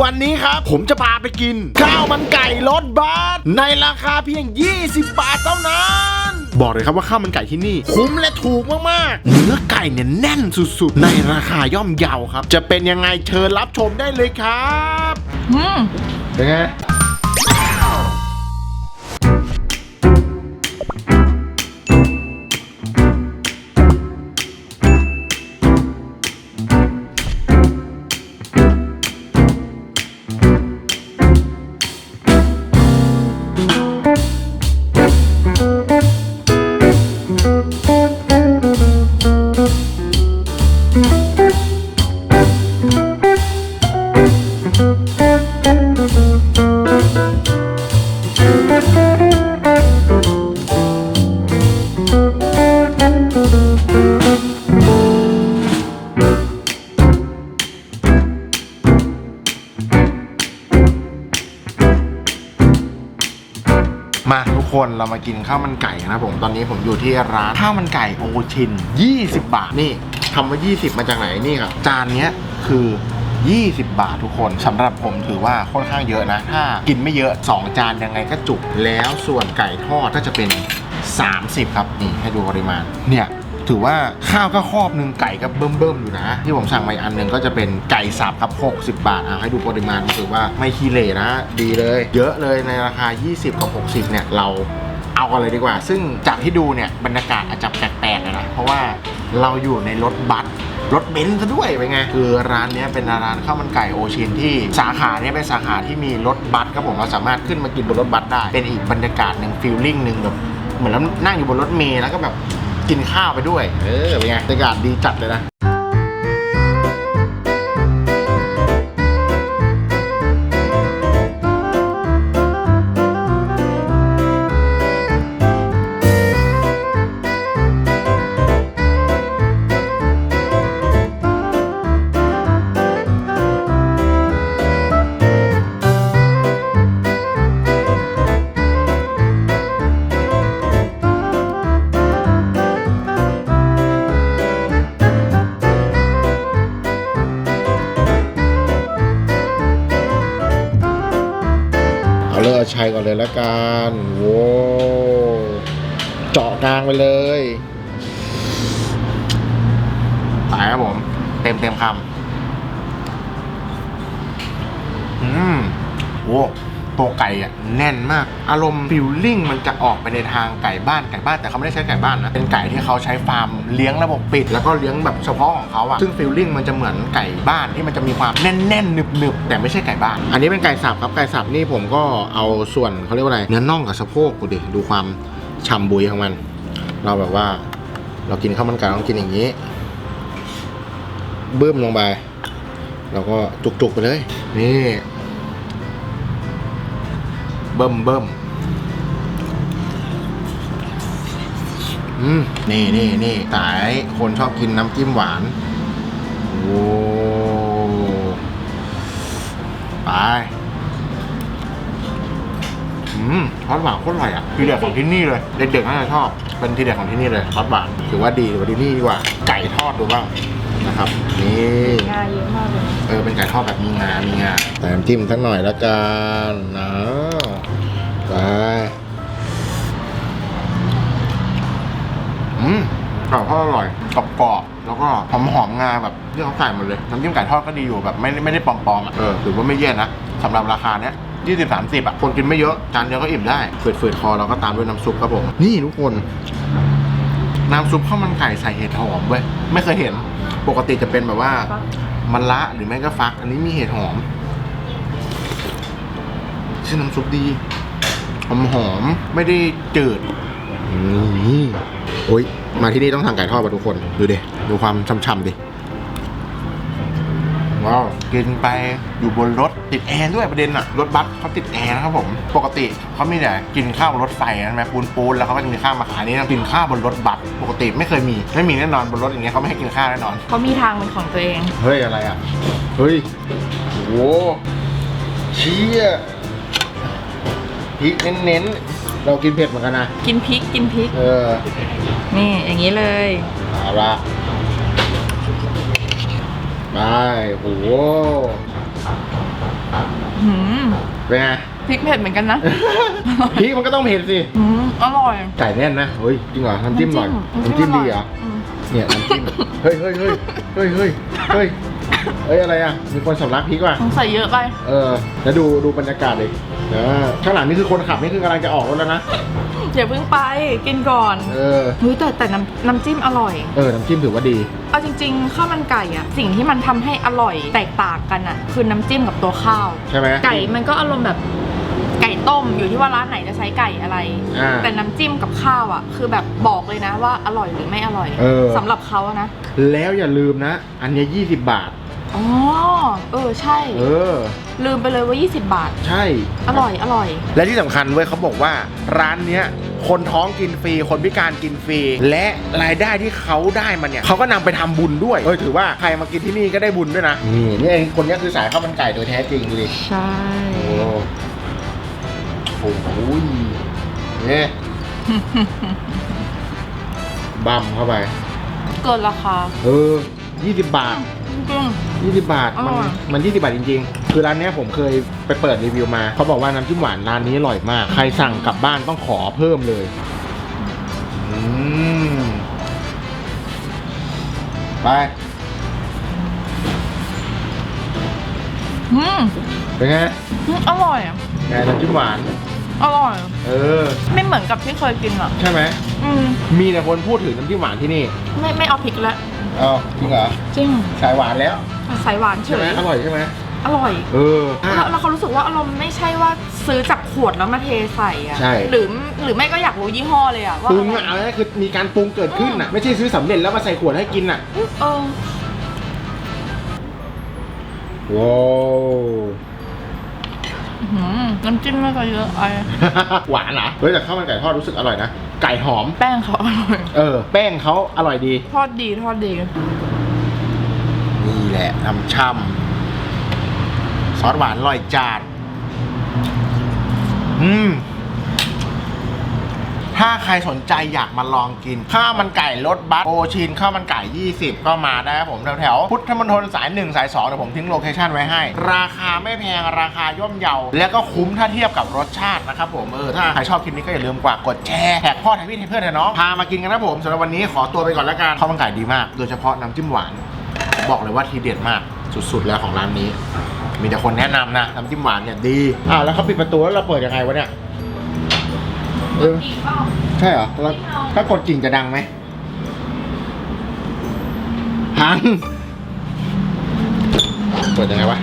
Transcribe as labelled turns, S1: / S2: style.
S1: วันนี้ครับ ผมจะพาไปกิน ข้าวมันไก่รสบัสในราคาเพียง 20 บาทเท่านั้นบอกเลยครับว่าข้าวมันไก่ที่นี่ คุ้มและถูกมากๆ เนื้อไก่เนี่ยแน่นสุดๆ ในราคาย่อมเยาครับ จะเป็นยังไงเชิญรับชมได้เลยครับ
S2: อืม
S1: เป็นไง มาทุกคนเรามากินข้าวมันไก่นะผมตอนนี้ผมอยู่ที่ร้านข้าวมันไก่โอชิน 20 บาทนี่คำว่า 20 มาจากไหนนี่ครับจานเนี้ยคือ 20 บาททุกคนสำหรับผมถือว่าค่อนข้างเยอะนะ ถ้ากินไม่เยอะ 2 จานยังไงก็จุกแล้วส่วนไก่ทอดก็จะเป็น 30 ครับนี่ให้ดูปริมาณเนี่ย ถือว่าข้าวก็ครอบหนึ่งไก่ก็เบิ่มๆอยู่นะ ที่ผมสั่งมาอีกอันหนึ่งก็จะเป็นไก่สับครับ 60 บาทอะให้ดูปริมาณถือว่าไม่ขี้เหร่นะ ดีเลย เยอะเลยในราคา 20 กับ 60 เนี่ย เราเอากันเลยดีกว่า ซึ่งจากที่ดูเนี่ยบรรยากาศอาจจะแปลกๆนะ เพราะว่าเราอยู่ในรถบัสรถเบนซ์ซะด้วยเป็นไงคือร้านนี้เป็นร้านข้าวมันไก่โอชินที่สาขาเนี้ยเป็นสาขาที่มีรถบัสครับผมเราสามารถขึ้นมากินบนรถบัสได้ เป็นอีกบรรยากาศหนึ่งฟีลลิ่งหนึ่งแบบเหมือนเรานั่งอยู่บนรถเมล์แล้วก็แบบ กินข้าวไปด้วย เออเป็นไงบรรยากาศดีจัดเลยนะ เอาเลือกชัยก่อนเลยละกันโว้เจาะกลางไปเลยตายครับผม เต็มเต็มคำอืมโว้ ตัวไก่อะแน่นมาก อารมณ์ฟิลลิ่งมันจะออกไปในทางไก่บ้านไก่บ้านแต่เขาไม่ได้ใช้ไก่บ้านนะเป็นไก่ที่เขาใช้ฟาร์มเลี้ยงระบบปิด แล้วก็เลี้ยงแบบเฉพาะของเขาอะซึ่งฟิลลิ่งมันจะเหมือนไก่บ้านที่มันจะมีความแน่นๆหนึบๆแต่ไม่ใช่ไก่บ้าน อันนี้เป็นไก่สับครับไก่สับนี่ผมก็เอาส่วนเขาเรียกว่าอะไรเนื้อน่องกับสะโพกดูดิดูความฉ่ำบุยของมัน เราแบบว่า เรากินข้าวมันไก่ต้องกินอย่างนี้บึ้มลงไปแล้วก็จุกๆไปเลย นี่ บิ่มเบิ่มอืมนี่นี่นี่สายคนชอบกินน้ำจิ้มหวาน โอ้ไปอืมทอดหวานโคตรอร่อยอะทีเด็ดของที่นี่เลย เด็กๆน่าจะชอบ เป็นทีเด็ดของที่นี่เลยทอดหวานถือว่าดีกว่าที่นี่ดีกว่า ไก่ทอดดูบ้างนะครับ นี่
S2: งาเยอะมากเลย
S1: เออ เป็นไก่ทอดแบบมีงา มีงาแต่น้ำจิ้มสักหน่อยละกันนะ ไปอืมไก่ทอดอร่อยกรอบๆแล้วก็หอมหอมๆงาแบบที่เขาใส่หมดเลยน้ำจิ้มไก่ทอดก็ดีอยู่แบบไม่ไม่ได้ปลอมๆอะเออถือว่าไม่แย่นะสำหรับราคาเนี้ยยี่สิบสามสิบอะ คนกินไม่เยอะ จานเดียวก็อิ่มได้ฝืดๆคอเราก็ตามด้วยน้ำซุปครับผม นี่ทุกคน น้ำซุปข้าวมันไก่ใส่เห็ดหอมเว้ย ไม่เคยเห็น ปกติจะเป็นแบบว่ามันละหรือไม่ก็ฟัก อันนี้มีเห็ดหอม ชื่อน้ำซุปดีห อมหอมๆไม่ได้จืดอืมโอ้ยมาที่นี่ต้องสั่งไก่ทอดป่ะทุกคน ดูดิดูความช่ำๆดิว้าวกินไปอยู่บนรถติดแอร์ด้วยประเด็นอะรถบัสเขาติดแอร์นะครับผม ปกติเขามีแต่กินข้าวบนรถไฟนะใช่ไหมปูนปูนๆแล้วเขาก็จะมีข้าวมาขายนี่ต้องกินข้าวบนรถบัสปกติไม่เคยมีไม่มีแน่นอนบนรถอย่างเงี้ยเขาไม่ให้กินข้าวแน่นอน
S2: เขามีทางเป็นของตัวเอง
S1: เฮ้ยอะไรอะเฮ้ยโหเชี่ย พริกเน้นๆ เรากินเผ็ดเหมือนกันนะ
S2: กินพริกกินพริก
S1: เออ
S2: นี่ อย่างนี้เลย
S1: เอาละไปโห
S2: หืม
S1: เป็นไง
S2: พริกเผ็ดเหมือนกันนะ
S1: พริกมันก็ต้องเผ็ดสิ
S2: หืมอร่อย
S1: ไก่แน่นนะ เฮ้ย จริงเหรอ น้ำจิ้มอร่อยน้ำจิ้มดีเหรอ
S2: ม
S1: เนี่ยน้ำจิ้ม เฮ้ยเฮ้ยเฮ้ยเฮ้ยเฮ้ยเฮ้ย เฮ้ยอะไรอะ มีคนสำลักพริกว่ะ
S2: สงสัยเยอะไป
S1: เออ แล้วดูดูบรรยากาศดิเออข้างหลังนี่คือคนขับนี่คือกำลังจะออกรถแล้วนะ
S2: อย่าเพิ่งไปกินก่อน
S1: เออ
S2: เฮ้ยแต่แต่น้ำน้ำจิ้มอร่อย
S1: เออ น้ำจิ้มถือว่าดี
S2: เอาจริงๆข้าวมันไก่อะสิ่งที่มันทำให้อร่อยแตกต่างกันอะคือน้ำจิ้มกับตัวข้าว
S1: ใช่ไหม
S2: ไก่มันก็อารมณ์แบบไก่ต้มอยู่ที่ว่าร้านไหนจะใช้ไก่อะไร
S1: อ่า
S2: แต่น้ำจิ้มกับข้าวอะคือแบบบอกเลยนะว่าอร่อยหรือไม่อร่อย
S1: เออ
S2: สำหรับเขาอะนะ
S1: แล้วอย่าลืมนะ อันเนี้ย20 บาท
S2: อ๋อ เออ ใช่
S1: เออ
S2: ลืมไปเลยว่า 20 บาท
S1: ใช่
S2: อร่อย อร่อย
S1: และที่สำคัญเว้ยเขาบอกว่าร้านเนี้ยคนท้องกินฟรี คนพิการกินฟรี และรายได้ที่เขาได้มันเนี่ยเขาก็นำไปทำบุญด้วยเออถือว่าใครมากินที่นี่ก็ได้บุญด้วยนะนี่นี่เองคนเนี้ยคือสายข้าวมันไก่โดยแท้จริงดูดิ
S2: ใช่
S1: โอ้โหเนี่ยบัมเข้าไป
S2: เกินราคา
S1: เออ 20 บาท
S2: จริง
S1: 20 บาท มัน
S2: อร่อย
S1: มัน 20 บาทจริง ๆ คือร้านเนี้ยผมเคยไปเปิดรีวิวมา เขาบอกว่าน้ำจิ้มหวานร้านนี้อร่อยมาก ใครสั่งกลับบ้านต้องขอเพิ่มเลย อืม ไป
S2: อืม
S1: เป็นไง
S2: อืมอร่อยอะ
S1: ไงน้ำจิ้มหวาน
S2: อร่อย
S1: เออ
S2: ไม่เหมือนกับที่เคยกินอะ
S1: ใช่ไหม
S2: อืม
S1: มีแต่คนพูดถึงน้ำจิ้มหวานที่นี่
S2: ไม่ไม่เอาพริกแล้ว
S1: อ้าวจริงเหรอ
S2: จริง
S1: สายหวานแล้ว
S2: ใส่หวานเฉ
S1: ใช่ไหม
S2: ย
S1: อร่อยใช่ไหม
S2: อร่อย
S1: เออ
S2: แล้วแล้วเขารู้สึกว่าอารมณ์ไม่ใช่ว่าซื้อจากขวดแล้วมาเทใส่อะ
S1: ใช่
S2: หรือหรือไม่ก็อยากรู้ยี่ห้อเลยอะว่า
S1: ปรุง
S2: อ
S1: อะ
S2: ร่อย
S1: อะไรนะคือมีการปรุงเกิดขึ้นอะไม่ใช่ซื้อสำเร็จแล้วมาใส่ขวดให้กินอะ
S2: เออ
S1: ว้าว
S2: อื้อหือ น้ำจิ้มไม่ก็เยอะไอ
S1: หวานเหรอเฮ้ยแต่ข้าวมันไก่ทอดรู้สึกอร่อยนะ ไก่หอม
S2: แป้งเขาอร่อย
S1: เออ แป้งเขาอร่อยดี
S2: ทอดดีทอดดี
S1: นี่แหละน้ำช่ำซอสหวานอร่อยจัดอืม ถ้าใครสนใจอยากมาลองกิน ข้าวมันไก่รสบัสโอชินข้าวมันไก่ 20 ก็มาได้ครับผมแถวๆพุทธมณฑลสาย 1 สาย2เดี๋ยวผมทิ้งโลเคชั่นไว้ให้ ราคาไม่แพงราคาย่อมเยา แล้วก็คุ้มถ้าเทียบกับรสชาตินะครับผมเออถ้าใครชอบคลิปนี้ก็อย่าลืมกว่ากดแชร์แท็กพ่อแท็กพี่แท็กเพื่อนแท็กน้องพามากินกันนะผมสำหรับวันนี้ขอตัวไปก่อนแล้วกันข้าวมันไก่ดีมาก โดยเฉพาะน้ำจิ้มหวาน บอกเลยว่าทีเด็ดมากสุดๆแล้วของร้านนี้ มีแต่คนแนะนำนะน้ำจิ้มหวานเนี่ยดีอ้าวแล้วเขาปิดประตูแล้วเราเปิดยังไงวะเนี่ย เออใช่เหรอแล้วถ้ากดกิ่งจะดังไหมพังเปิดยังไงวะ